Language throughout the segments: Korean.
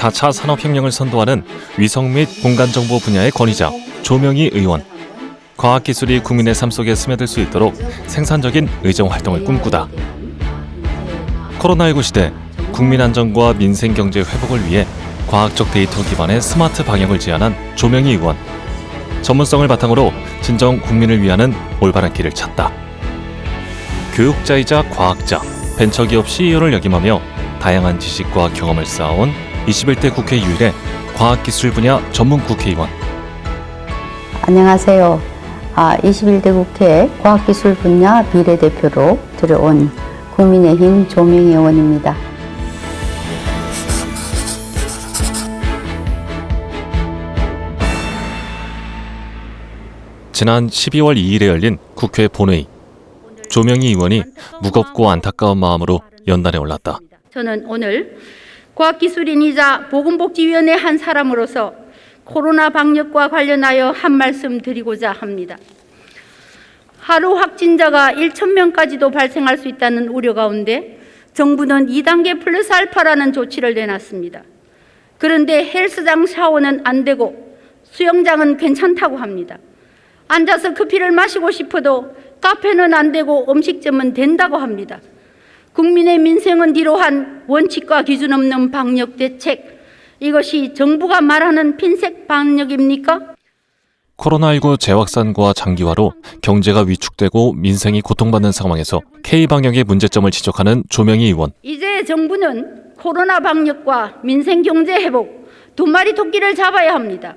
4차 산업혁명을 선도하는 위성 및 공간정보 분야의 권위자 조명희 의원. 과학기술이 국민의 삶 속에 스며들 수 있도록 생산적인 의정활동을 꿈꾸다. 코로나19 시대 국민 안전과 민생 경제 회복을 위해 과학적 데이터 기반의 스마트 방역을 제안한 조명희 의원. 전문성을 바탕으로 진정 국민을 위하는 올바른 길을 찾다. 교육자이자 과학자, 벤처기업 CEO를 역임하며 다양한 지식과 경험을 쌓아온 21대 국회 유일의 과학기술 분야 전문 국회의원. 안녕하세요. 아, 21대 국회 과학기술 분야 비례대표로 들어온 국민의힘 조명희 의원입니다. 지난 12월 2일에 열린 국회 본회의. 조명희 의원이 무겁고 안타까운 마음으로 연단에 올랐다. 저는 오늘 과학기술인이자 보건복지위원회 한 사람으로서 코로나 방역과 관련하여 한 말씀 드리고자 합니다. 하루 확진자가 1천 명까지도 발생할 수 있다는 우려 가운데 정부는 2단계 플러스 알파라는 조치를 내놨습니다. 그런데 헬스장 샤워는 안 되고 수영장은 괜찮다고 합니다. 앉아서 커피를 마시고 싶어도 카페는 안 되고 음식점은 된다고 합니다. 국민의 민생은 뒤로한 원칙과 기준 없는 방역 대책. 이것이 정부가 말하는 핀셋 방역입니까? 코로나19 재확산과 장기화로 경제가 위축되고 민생이 고통받는 상황에서 K방역의 문제점을 지적하는 조명희 의원. 이제 정부는 코로나 방역과 민생 경제 회복 두 마리 토끼를 잡아야 합니다.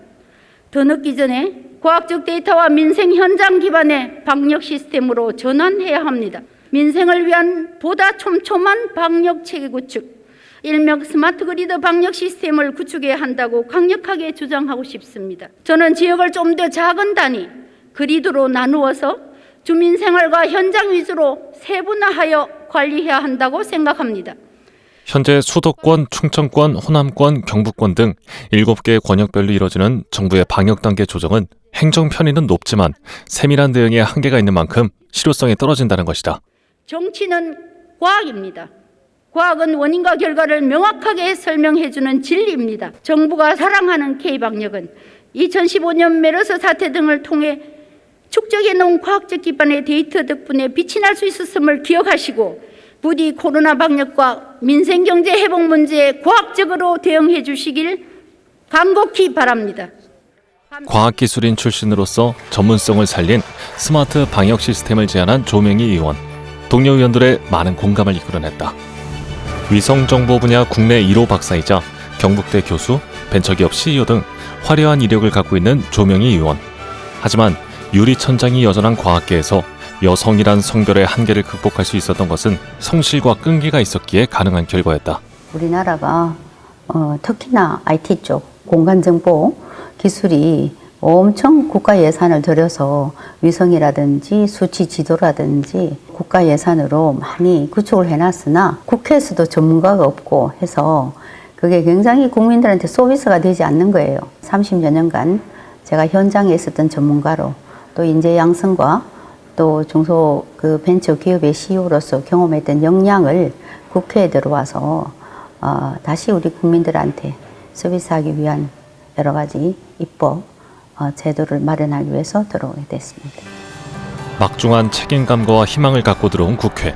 더 늦기 전에 과학적 데이터와 민생 현장 기반의 방역 시스템으로 전환해야 합니다. 민생을 위한 보다 촘촘한 방역 체계 구축, 일명 스마트 그리드 방역 시스템을 구축해야 한다고 강력하게 주장하고 싶습니다. 저는 지역을 좀 더 작은 단위, 그리드로 나누어서 주민 생활과 현장 위주로 세분화하여 관리해야 한다고 생각합니다. 현재 수도권, 충청권, 호남권, 경북권 등 7개 권역별로 이뤄지는 정부의 방역 단계 조정은 행정 편의는 높지만 세밀한 대응에 한계가 있는 만큼 실효성이 떨어진다는 것이다. 정치는 과학입니다. 과학은 원인과 결과를 명확하게 설명해주는 진리입니다. 정부가 사랑하는 K방역은 2015년 메르스 사태 등을 통해 축적해 놓은 과학적 기반의 데이터 덕분에 빛이 날 수 있었음을 기억하시고 부디 코로나 방역과 민생 경제 회복 문제에 과학적으로 대응해 주시길 간곡히 바랍니다. 과학기술인 출신으로서 전문성을 살린 스마트 방역 시스템을 제안한 조명희 의원. 동료 의원들의 많은 공감을 이끌어냈다. 위성정보 분야 국내 1호 박사이자 경북대 교수, 벤처기업 CEO 등 화려한 이력을 갖고 있는 조명희 의원. 하지만 유리천장이 여전한 과학계에서 여성이란 성별의 한계를 극복할 수 있었던 것은 성실과 끈기가 있었기에 가능한 결과였다. 우리나라가 어, 특히나 IT 쪽 공간정보 기술이 엄청 국가 예산을 들여서 위성이라든지 수치 지도라든지 국가 예산으로 많이 구축을 해놨으나 국회에서도 전문가가 없고 해서 그게 굉장히 국민들한테 서비스가 되지 않는 거예요. 30여 년간 제가 현장에 있었던 전문가로 또 인재 양성과 또 중소 그 벤처 기업의 CEO로서 경험했던 역량을 국회에 들어와서 어, 다시 우리 국민들한테 서비스하기 위한 여러 가지 입법 어, 제도를 마련하기 위해서 들어오게 됐습니다. 막중한 책임감과 희망을 갖고 들어온 국회.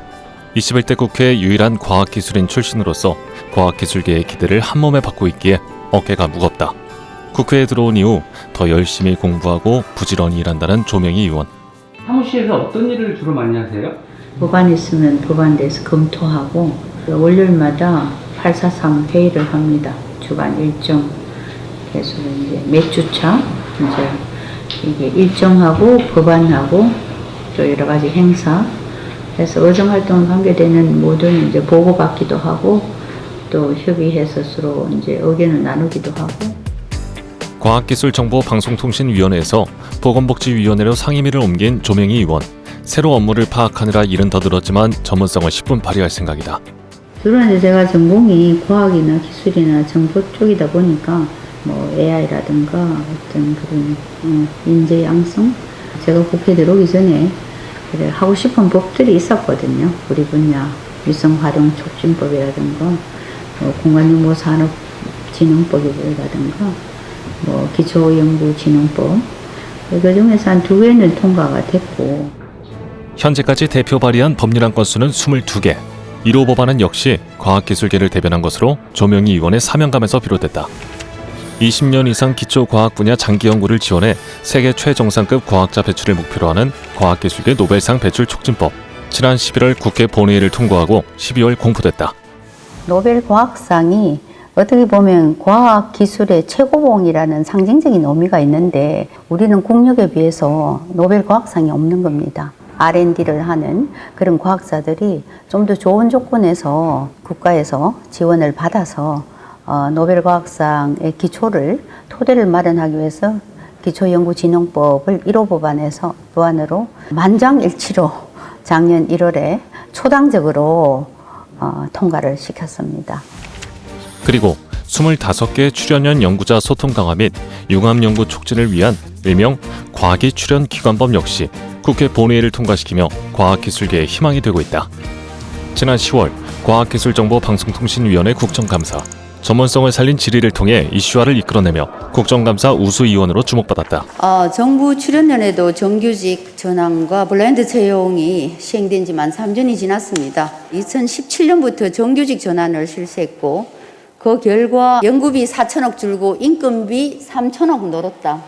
21대 국회 유일한 과학기술인 출신으로서 과학기술계의 기대를 한몸에 받고 있기에 어깨가 무겁다. 국회에 들어온 이후 더 열심히 공부하고 부지런히 일한다는 조명희 의원. 사무실에서 어떤 일을 주로 많이 하세요? 법안 있으면 법안대에서 검토하고 월요일마다 843 회의를 합니다. 주간 일정. 그래서 이제 몇 주차 이제 이게 일정하고 법안하고 또 여러 가지 행사. 그래서 의정 활동 관계되는 모든 이제 보고받기도 하고 또 협의해서 서로 이제 의견을 나누기도 하고 과학기술정보방송통신위원회에서 보건복지위원회로 상임위를 옮긴 조명희 의원. 새로 업무를 파악하느라 일은 더 늘었지만 전문성을 10분 발휘할 생각이다. 주로 이제 제가 전공이 과학이나 기술이나 정보 쪽이다 보니까 뭐 AI라든가 어떤 그런 어, 인재 양성 제가 국회 들어오기 전에 하고 싶은 법들이 있었거든요. 우리 분야 위성 활용 촉진법이라든가 뭐 공간정보 산업 진흥법이라든가 뭐 기초연구진흥법 그 중에서 한 두 개는 통과가 됐고 현재까지 대표 발의한 법률안 건수는 22개. 1호 법안은 역시 과학기술계를 대변한 것으로 조명희 의원의 사명감에서 비롯됐다. 20년 이상 기초 과학 분야 장기 연구를 지원해 세계 최정상급 과학자 배출을 목표로 하는 과학기술계 노벨상 배출 촉진법. 지난 11월 국회 본회의를 통과하고 12월 공포됐다. 노벨 과학상이 어떻게 보면 과학 기술의 최고봉이라는 상징적인 의미가 있는데 우리는 국력에 비해서 노벨 과학상이 없는 겁니다. R&D를 하는 그런 과학자들이 좀 더 좋은 조건에서 국가에서 지원을 받아서 어, 노벨 과학상의 기초를 토대를 마련하기 위해서 기초연구진흥법을 1호 법안에서 법안으로 만장일치로 작년 1월에 초당적으로 어, 통과를 시켰습니다. 그리고 25개 출연연 연구자 소통 강화 및 융합 연구 촉진을 위한 일명 과기 출연 기관법 역시 국회 본회의를 통과시키며 과학기술계의 희망이 되고 있다. 지난 10월 과학기술정보방송통신위원회 국정감사 전문성을 살린 질의를 통해 이슈화를 이끌어내며 국정감사 우수위원으로 주목받았다. 어, 정부 출연연에도 정규직 전환과 블라인드 채용이 시행된 지 만 3년이 지났습니다. 2017년부터 정규직 전환을 실시했고 그 결과 연구비 4천억 줄고 인건비 3천억 늘었다.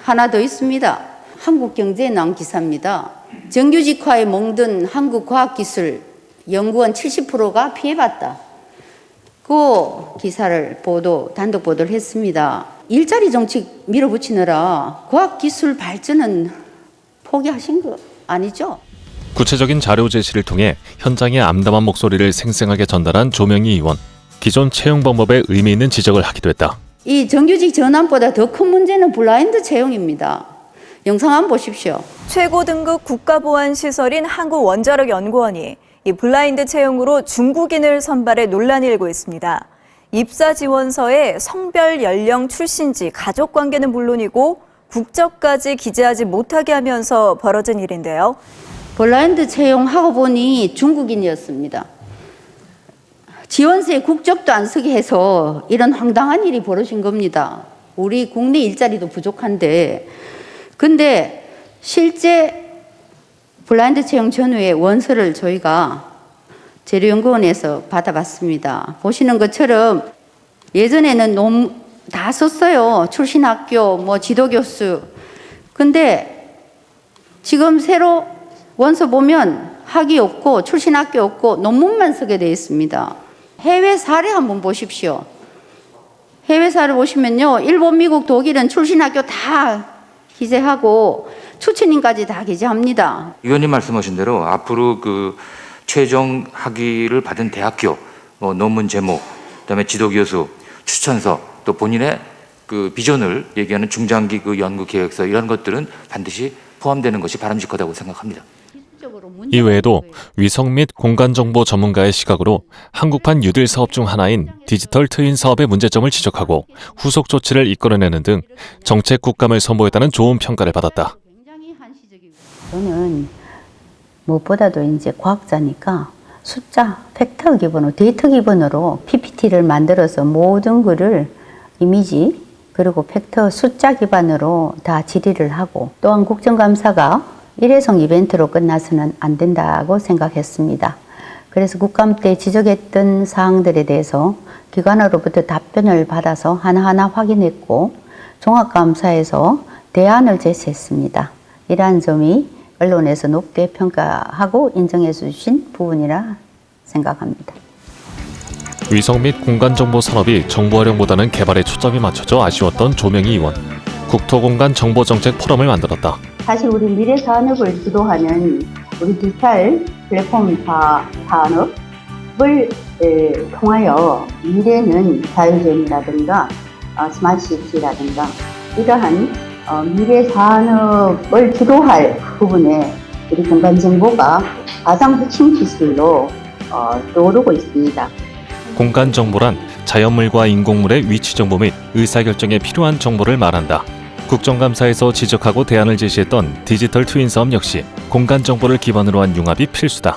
하나 더 있습니다. 한국 경제에 나온 기사입니다. 정규직화에 멍든 한국 과학기술 연구원 70%가 피해봤다. 그 기사를 보도 단독 보도를 했습니다. 일자리 정책 밀어붙이느라 과학기술 발전은 포기하신 거 아니죠? 구체적인 자료 제시를 통해 현장의 암담한 목소리를 생생하게 전달한 조명희 의원. 기존 채용 방법에 의미 있는 지적을 하기도 했다. 이 정규직 전환보다 더 큰 문제는 블라인드 채용입니다. 영상 한번 보십시오. 최고 등급 국가보안 시설인 한국원자력연구원이 이 블라인드 채용으로 중국인을 선발해 논란이 일고 있습니다. 입사 지원서에 성별, 연령, 출신지, 가족 관계는 물론이고 국적까지 기재하지 못하게 하면서 벌어진 일인데요. 블라인드 채용하고 보니 중국인이었습니다. 지원서에 국적도 안 쓰게 해서 이런 황당한 일이 벌어진 겁니다. 우리 국내 일자리도 부족한데, 근데 실제 블라인드 채용 전후에 원서를 저희가 재료연구원에서 받아봤습니다. 보시는 것처럼 예전에는 너무 다 썼어요. 출신 학교, 뭐 지도교수. 근데 지금 새로 원서 보면 학위 없고 출신 학교 없고 논문만 쓰게 되어 있습니다. 해외 사례 한번 보십시오. 해외 사례 보시면요. 일본, 미국, 독일은 출신 학교 다 기재하고 추천인까지 다 기재합니다. 위원님 말씀하신 대로 앞으로 그 최종 학위를 받은 대학교 뭐 논문 제목, 그다음에 지도 교수 추천서 또 본인의 그 비전을 얘기하는 중장기 그 연구 계획서 이런 것들은 반드시 포함되는 것이 바람직하다고 생각합니다. 이외에도 위성 및 공간 정보 전문가의 시각으로 한국판 뉴딜 사업 중 하나인 디지털 트윈 사업의 문제점을 지적하고 후속 조치를 이끌어내는 등 정책 국감을 선보였다는 좋은 평가를 받았다. 저는 무엇보다도 이제 과학자니까 숫자, 팩터 기본으로, 데이터 기본으로 PPT를 만들어서 모든 글을 이미지 그리고 팩터 숫자 기반으로 다 질의를 하고 또한 국정감사가 일회성 이벤트로 끝나서는 안 된다고 생각했습니다. 그래서 국감 때 지적했던 사항들에 대해서 기관으로부터 답변을 받아서 하나하나 확인했고 종합감사에서 대안을 제시했습니다. 이러한 점이 언론에서 높게 평가하고 인정해 주신 부분이라 생각합니다. 위성 및 공간 정보 산업이 정보 활용보다는 개발에 초점이 맞춰져 아쉬웠던 조명희 의원. 국토공간 정보정책 포럼을 만들었다. 사실 우리 미래 산업을 주도하는 우리 디지털 플랫폼 사, 산업을 에, 통하여 미래는 자율주행이라든가 어, 스마트 시티라든가 이러한 어, 미래 산업을 주도할 부분에 우리 공간 정보가 가장 핵심 기술로 어, 떠오르고 있습니다. 공간 정보란 자연물과 인공물의 위치 정보 및 의사결정에 필요한 정보를 말한다. 국정감사에서 지적하고 대안을 제시했던 디지털 트윈 사업 역시 공간 정보를 기반으로 한 융합이 필수다.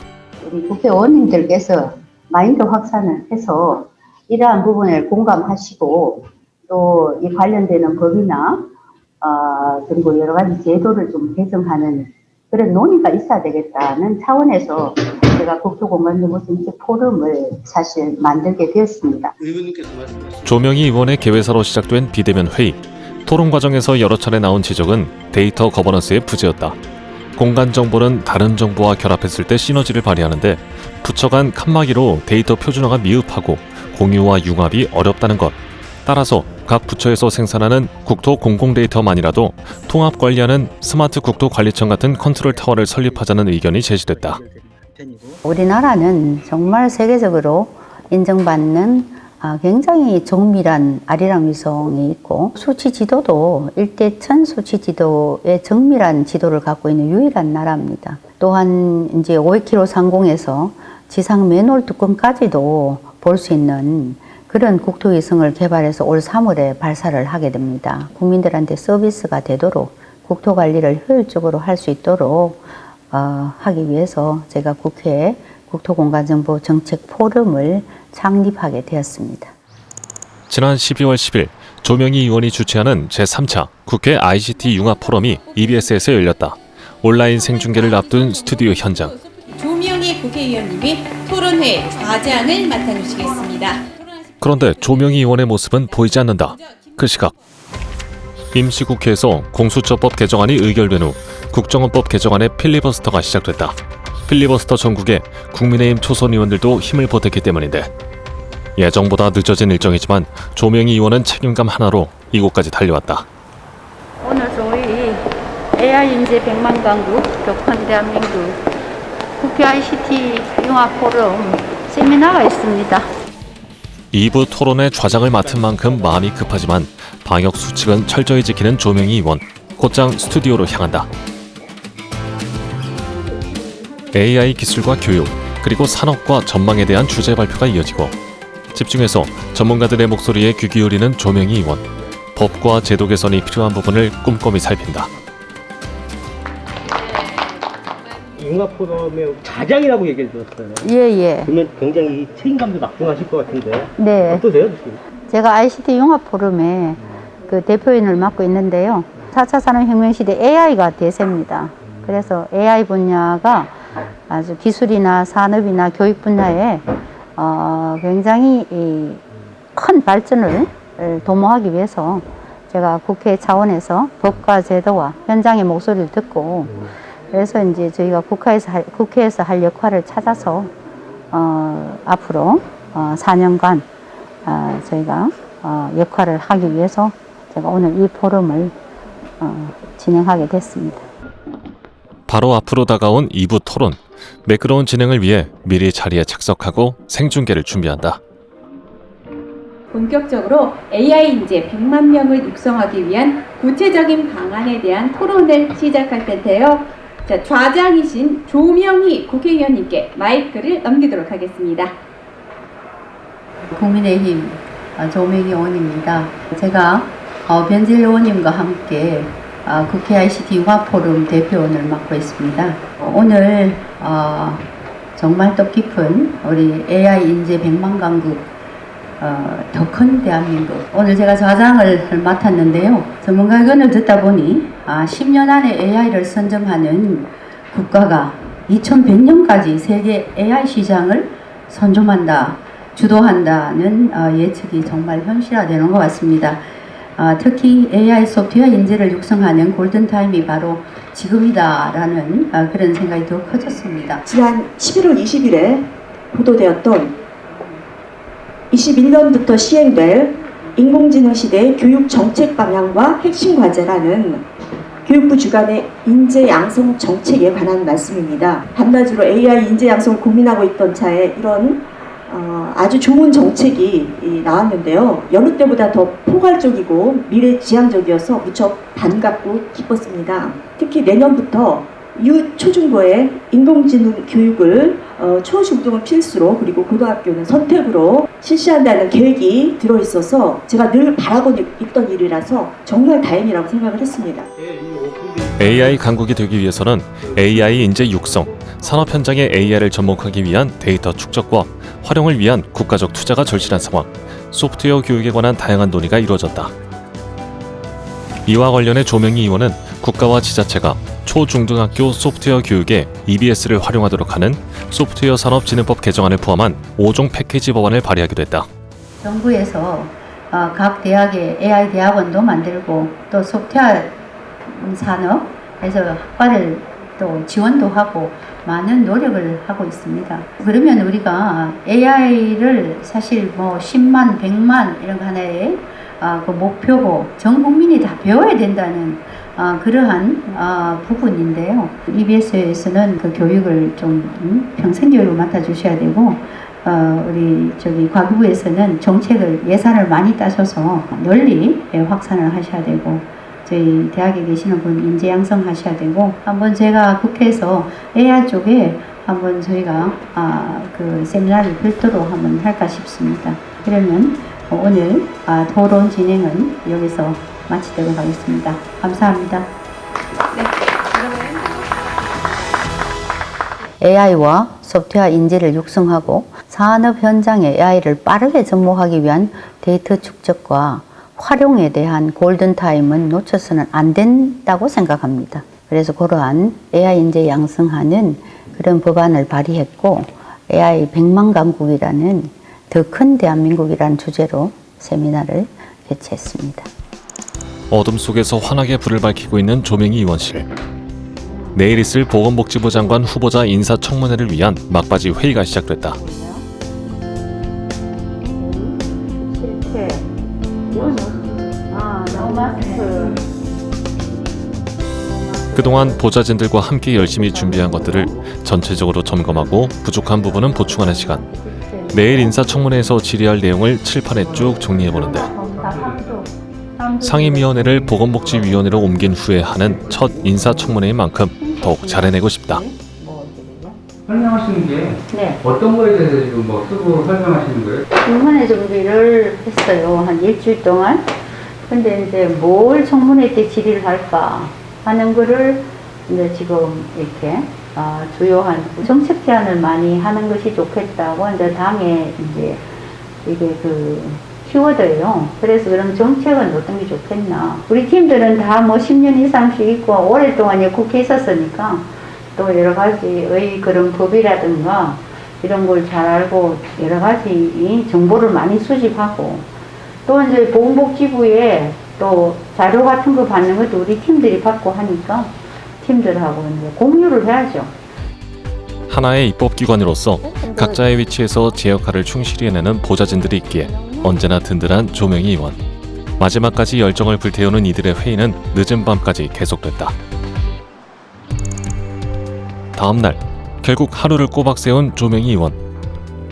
우리 국회의원님들께서 마인드 확산을 해서 이러한 부분을 공감하시고 또 이 관련되는 법이나 어, 그리고 여러 가지 제도를 좀 개정하는 그런 논의가 있어야 되겠다는 차원에서 제가 국토공간정보정책 포럼을 사실 만들게 되었습니다. 조명희 의원의 개회사로 시작된 비대면 회의. 토론 과정에서 여러 차례 나온 지적은 데이터 거버넌스의 부재였다. 공간 정보는 다른 정보와 결합했을 때 시너지를 발휘하는데 부처 간 칸막이로 데이터 표준화가 미흡하고 공유와 융합이 어렵다는 것. 따라서 각 부처에서 생산하는 국토 공공 데이터만이라도 통합 관리하는 스마트 국토 관리청 같은 컨트롤 타워를 설립하자는 의견이 제시됐다. 우리나라는 정말 세계적으로 인정받는 아, 굉장히 정밀한 아리랑 위성이 있고 수치 지도도 일대 천 수치 지도의 정밀한 지도를 갖고 있는 유일한 나라입니다. 또한 이제 500km 상공에서 지상 맨홀 뚜껑까지도 볼 수 있는 그런 국토위성을 개발해서 올 3월에 발사를 하게 됩니다. 국민들한테 서비스가 되도록 국토 관리를 효율적으로 할 수 있도록 어, 하기 위해서 제가 국회에 국토공간정보 정책 포럼을 창립하게 되었습니다. 지난 12월 10일 조명희 의원이 주최하는 제3차 국회 ICT 융합 포럼이 EBS에서 열렸다. 온라인 생중계를 앞둔 스튜디오 현장. 조명희 국회의원님이 토론회 좌장을 맡아주시겠습니다. 그런데 조명희 의원의 모습은 보이지 않는다. 그 시각 임시국회에서 공수처법 개정안이 의결된 후 국정원법 개정안의 필리버스터가 시작됐다. 필리버스터 전국에 국민의힘 초선 의원들도 힘을 보탰기 때문인데 예정보다 늦어진 일정이지만 조명희 의원은 책임감 하나로 이곳까지 달려왔다. 오늘 저희 AI 인재 100만 강국 격한 대한민국 국회 ICT 융합 포럼 세미나가 있습니다. 2부 토론의 좌장을 맡은 만큼 마음이 급하지만 방역 수칙은 철저히 지키는 조명희 의원 곧장 스튜디오로 향한다. AI 기술과 교육 그리고 산업과 전망에 대한 주제 발표가 이어지고 집중해서 전문가들의 목소리에 귀 기울이는 조명희 의원 법과 제도 개선이 필요한 부분을 꼼꼼히 살핀다. 융합 포럼의 자장이라고 얘기를 들었어요. 예, 예. 그러면 굉장히 책임감도 막중하실 것 같은데 네. 어떠세요? 제가 ICT 융합 포럼의 그 대표인을 맡고 있는데요. 4차 산업혁명 시대 AI가 대세입니다. 그래서 AI 분야가 아주 기술이나 산업이나 교육 분야에 어, 굉장히 이, 큰 발전을 도모하기 위해서 제가 국회 차원에서 법과 제도와 현장의 목소리를 듣고 그래서 이제 저희가 국회에서 할, 국회에서 할 역할을 찾아서 어, 앞으로 어, 4년간 어, 저희가 어, 역할을 하기 위해서 제가 오늘 이 포럼을 어, 진행하게 됐습니다. 바로 앞으로 다가온 2부 토론 매끄러운 진행을 위해 미리 자리에 착석하고 생중계를 준비한다. 본격적으로 AI 인재 100만 명을 육성하기 위한 구체적인 방안에 대한 토론을 시작할 텐데요. 자, 좌장이신 조명희 국회의원님께 마이크를 넘기도록 하겠습니다. 국민의힘 어, 조명희 의원입니다. 제가 어, 변질 의원님과 함께 어, 국회 ICT 융합 포럼 대표원을 맡고 있습니다. 어, 오늘 어, 정말 뜻깊은 우리 AI 인재 100만 강국 어, 더 큰 대한민국. 오늘 제가 좌장을 맡았는데요. 전문가 의견을 듣다 보니 아, 10년 안에 AI를 선점하는 국가가 2100년까지 세계 AI 시장을 선점한다, 주도한다는 어, 예측이 정말 현실화되는 것 같습니다. 아, 특히 AI 소프트웨어 인재를 육성하는 골든타임이 바로 지금이다라는 아, 그런 생각이 더 커졌습니다. 지난 11월 20일에 보도되었던 21년부터 시행될 인공지능 시대의 교육 정책 방향과 핵심 과제라는 교육부 주관의 인재 양성 정책에 관한 말씀입니다. 밤낮으로 AI 인재 양성을 고민하고 있던 차에 이런 어, 아주 좋은 정책이 이, 나왔는데요. 여느 때보다 더 포괄적이고 미래지향적이어서 무척 반갑고 기뻤습니다. 특히 내년부터 유 초중고의 인공지능 교육을 어, 초중등은 필수로 그리고 고등학교는 선택으로 실시한다는 계획이 들어 있어서 제가 늘 바라고 있던 일이라서 정말 다행이라고 생각을 했습니다. AI 강국이 되기 위해서는 AI 인재 육성, 산업 현장의 AI를 접목하기 위한 데이터 축적과 활용을 위한 국가적 투자가 절실한 상황, 소프트웨어 교육에 관한 다양한 논의가 이루어졌다. 이와 관련해 조명희 의원은 국가와 지자체가 초중등학교 소프트웨어 교육에 EBS를 활용하도록 하는 소프트웨어 산업진흥법 개정안을 포함한 5종 패키지 법안을 발의하기도 했다. 정부에서 어, 각 대학에 AI 대학원도 만들고 또 소프트웨어 산업에서 학과를 또 지원도 하고 많은 노력을 하고 있습니다. 그러면 우리가 AI를 사실 뭐 10만, 100만 이런 거 하나의 아, 그 목표고 전 국민이 다 배워야 된다는 아, 그러한 아, 부분인데요. EBS에서는 그 교육을 좀 음, 평생 교육을 맡아주셔야 되고 어, 우리 저기 과기부에서는 정책을 예산을 많이 따셔서 널리 예, 확산을 하셔야 되고 저희 대학에 계시는 분 인재 양성하셔야 되고 한번 제가 국회에서 AI 쪽에 한번 저희가 아, 그 세미나를 별도로 한번 할까 싶습니다. 그러면 오늘 아, 토론 진행은 여기서 마치도록 하겠습니다. 감사합니다. AI와 소프트웨어 인재를 육성하고 산업 현장에 AI를 빠르게 접목하기 위한 데이터 축적과 활용에 대한 골든타임은 놓쳐서는 안 된다고 생각합니다. 그래서 그러한 AI 인재 양성하는 그런 법안을 발의했고 AI 100만 강국이라는 더 큰 대한민국이라는 주제로 세미나를 개최했습니다. 어둠 속에서 환하게 불을 밝히고 있는 조명희 의원실. 내일 있을 보건복지부 장관 후보자 인사청문회를 위한 막바지 회의가 시작됐다. 그동안 보좌진들과 함께 열심히 준비한 것들을 전체적으로 점검하고 부족한 부분은 보충하는 시간. 내일 인사청문회에서 질의할 내용을 칠판에 쭉 정리해보는데 상임위원회를 보건복지위원회로 옮긴 후에 하는 첫 인사청문회인 만큼 더욱 잘해내고 싶다. 설명하시는 게 네. 어떤 거에 대해서 지금 뭐 쓰고 설명하시는 거예요? 청문회 준비를 했어요. 한 일주일 동안. 근데 이제 뭘 청문회 때 질의를 할까 하는 거를 이제 지금 이렇게 아, 주요한 정책 제안을 많이 하는 것이 좋겠다고 이제 당에 이제 이게 그 키워드예요. 그래서 그럼 정책은 어떤 게 좋겠나. 우리 팀들은 다 뭐 10년 이상씩 있고 오랫동안 국회에 있었으니까 또 여러 가지의 그런 법이라든가 이런 걸 잘 알고 여러 가지 이 정보를 많이 수집하고 또 이제 보건복지부에 또 자료 같은 거 받는 것도 우리 팀들이 받고 하니까 팀들하고 이제 공유를 해야죠. 하나의 입법기관으로서 각자의 위치에서 제 역할을 충실히 해내는 보좌진들이 있기에 언제나 든든한 조명희 의원. 마지막까지 열정을 불태우는 이들의 회의는 늦은 밤까지 계속됐다. 다음 날 결국 하루를 꼬박 세운 조명희 의원.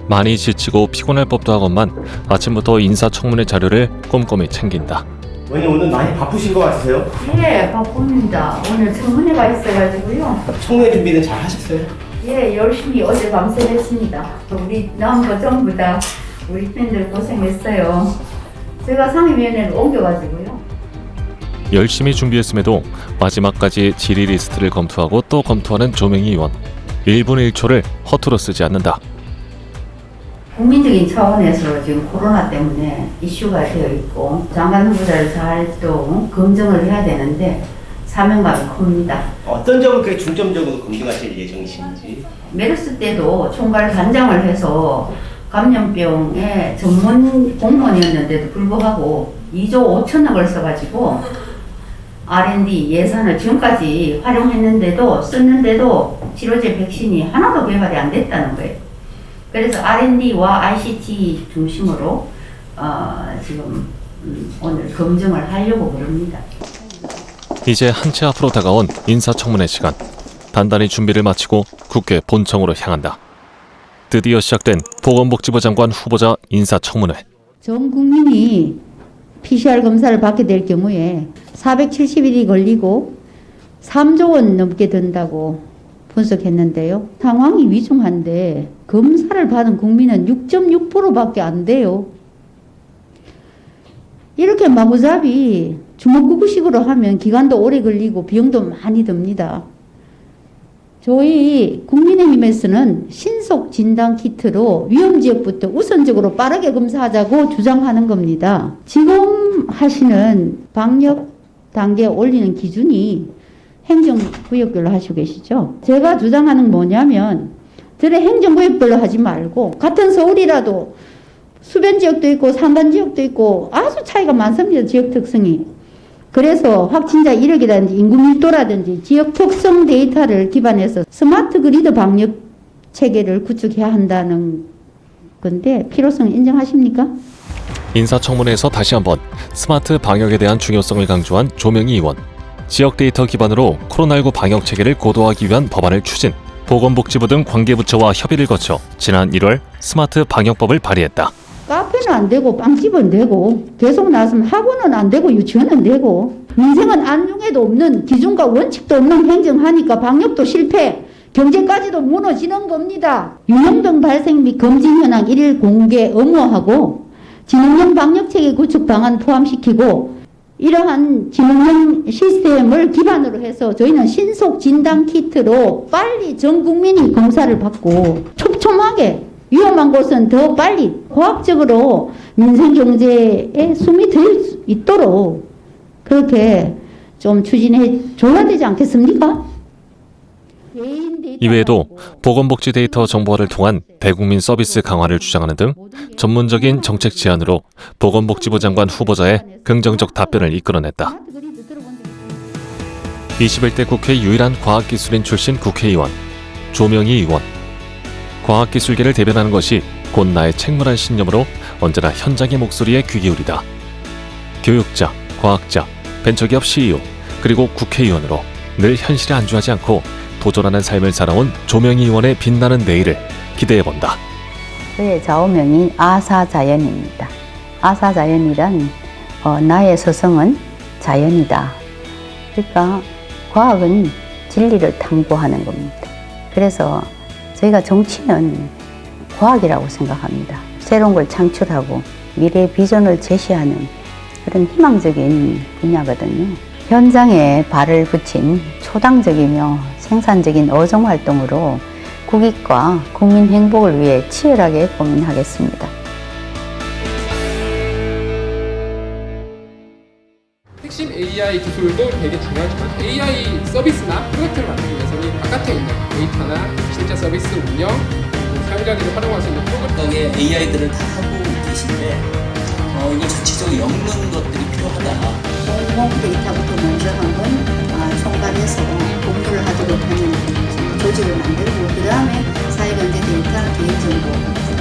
많이 지치고 피곤할 법도 하건만 아침부터 인사청문회 자료를 꼼꼼히 챙긴다. 원님 오늘 많이 바쁘신 것 같으세요? 예, 바쁩니다. 오늘 청문회가 있어가지고요. 청문회 준비는 잘 하셨어요? 예, 열심히 어제 밤새 했습니다. 우리 나온 거 전부 다 우리 팬들 고생했어요. 제가 상임위원회를 옮겨가지고요. 열심히 준비했음에도 마지막까지 질의 리스트를 검토하고 또 검토하는 조명희 의원. 1분 1초를 허투루 쓰지 않는다. 국민적인 차원에서 지금 코로나 때문에 이슈가 되어 있고 장관 후보자를 잘 또 검증을 해야 되는데 사명감이 큽니다. 어떤 점을 그렇게 중점적으로 검증하실 예정이신지 메르스 때도 총괄 단장을 해서 감염병의 전문 공무원이었는데도 불구하고 2조 5천억을 써가지고 R&D 예산을 지금까지 활용했는데도 썼는데도 치료제 백신이 하나도 개발이 안 됐다는 거예요. 그래서 R&D와 ICT 중심으로 어, 지금 음, 오늘 검증을 하려고 그럽니다. 이제 한치 앞으로 다가온 인사청문회 시간. 단단히 준비를 마치고 국회 본청으로 향한다. 드디어 시작된 보건복지부 장관 후보자 인사청문회. 전 국민이 PCR 검사를 받게 될 경우에 470일이 걸리고 3조 원 넘게 든다고 분석했는데요. 상황이 위중한데 검사를 받은 국민은 6.6%밖에 안 돼요. 이렇게 마구잡이 주먹구구식으로 하면 기간도 오래 걸리고 비용도 많이 듭니다. 저희 국민의힘에서는 신속 진단 키트로 위험 지역부터 우선적으로 빠르게 검사하자고 주장하는 겁니다. 지금 하시는 방역 단계 올리는 기준이 행정구역별로 하시고 계시죠? 제가 주장하는 뭐냐면 저래 행정구역별로 하지 말고 같은 서울이라도 수변 지역도 있고 산간 지역도 있고 아주 차이가 많습니다. 지역 특성이. 그래서 확진자 이력이라든지 인구 밀도라든지 지역 특성 데이터를 기반해서 스마트 그리드 방역 체계를 구축해야 한다는 건데 필요성 인정하십니까? 인사청문회에서 다시 한번 스마트 방역에 대한 중요성을 강조한 조명희 의원. 지역 데이터 기반으로 코로나19 방역 체계를 고도화하기 위한 법안을 추진. 보건복지부 등 관계부처와 협의를 거쳐 지난 1월 스마트 방역법을 발의했다. 카페는 안 되고 빵집은 되고 계속 나서면 학원은 안 되고 유치원은 되고 민생은 안중에도 없는 기준과 원칙도 없는 행정하니까 방역도 실패 경제까지도 무너지는 겁니다. 유행병 발생 및 검진 현황 일일 공개 의무화하고 진흥형 방역체계 구축 방안 포함시키고 이러한 진흥형 시스템을 기반으로 해서 저희는 신속 진단 키트로 빨리 전 국민이 검사를 받고 촘촘하게 위험한 곳은 더 빨리 과학적으로 민생 경제에 숨이 들 수 있도록 그렇게 좀 추진해 줘야 되지 않겠습니까? 이외에도 보건복지 데이터 정보화를 통한 대국민 서비스 강화를 주장하는 등 전문적인 정책 제안으로 보건복지부 장관 후보자의 긍정적 답변을 이끌어냈다. 21대 국회 유일한 과학기술인 출신 국회의원 조명희 의원. 과학기술계를 대변하는 것이 곧 나의 책무란 신념으로 언제나 현장의 목소리에 귀 기울이다. 교육자, 과학자, 벤처기업 CEO, 그리고 국회의원으로 늘 현실에 안주하지 않고 도전하는 삶을 살아온 조명희 의원의 빛나는 내일을 기대해본다. 그의 좌우명이 아사자연입니다. 아사자연이란 어, 나의 서성은 자연이다. 그러니까 과학은 진리를 탐구하는 겁니다. 그래서 저희가 정치는 과학이라고 생각합니다. 새로운 걸 창출하고 미래 비전을 제시하는 그런 희망적인 분야거든요. 현장에 발을 붙인 초당적이며 생산적인 어종 활동으로 국익과 국민 행복을 위해 치열하게 고민하겠습니다. 핵심 AI 기술도 되게 중요하지만 AI 서비스나 프로젝트를 만들기 위해서는 바깥에 있는 데이터나 실제 서비스 운영, 그리고 사용자들이 활용할 수 있는 프로그램 AI들을 다 하고 계신데 어, 이걸 전체적으로 엮는 것들이 필요하다. 공공 데이터부터 먼저 한번 아, 총괄해서 공유를 하도록 하는 조직을 만들고 그 다음에 사회경제 데이터, 개인정보